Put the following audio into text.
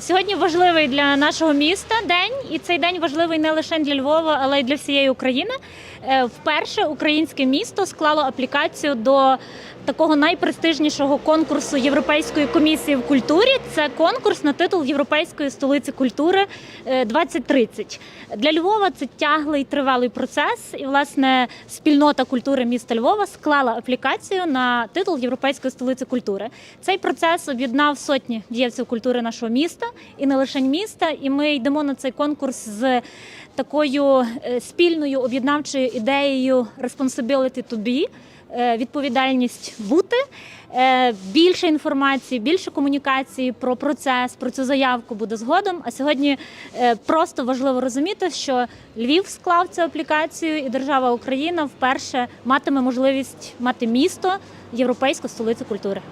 Сьогодні важливий для нашого міста день, і цей день важливий не лише для Львова, але й для всієї України. Е, Вперше українське місто склало аплікацію до такого найпрестижнішого конкурсу Європейської комісії в культурі. Це конкурс на титул Європейської столиці культури е, 2030. Для Львова це тяглий тривалий процес, і власне спільнота культури міста Львова склала аплікацію на титул Європейської столиці культури. Цей процес об'єднав сотні діячів культури нашого міста і не лише міста. І ми йдемо на цей конкурс з такою е, спільною об'єднавчою ідеєю «Responsibility to be», е, відповідальність бути. Е, Більше інформації, більше комунікації про процес, про цю заявку буде згодом. А сьогодні просто важливо розуміти, що Львів склав цю аплікацію, і держава Україна вперше матиме можливість мати місто європейську столицю культури.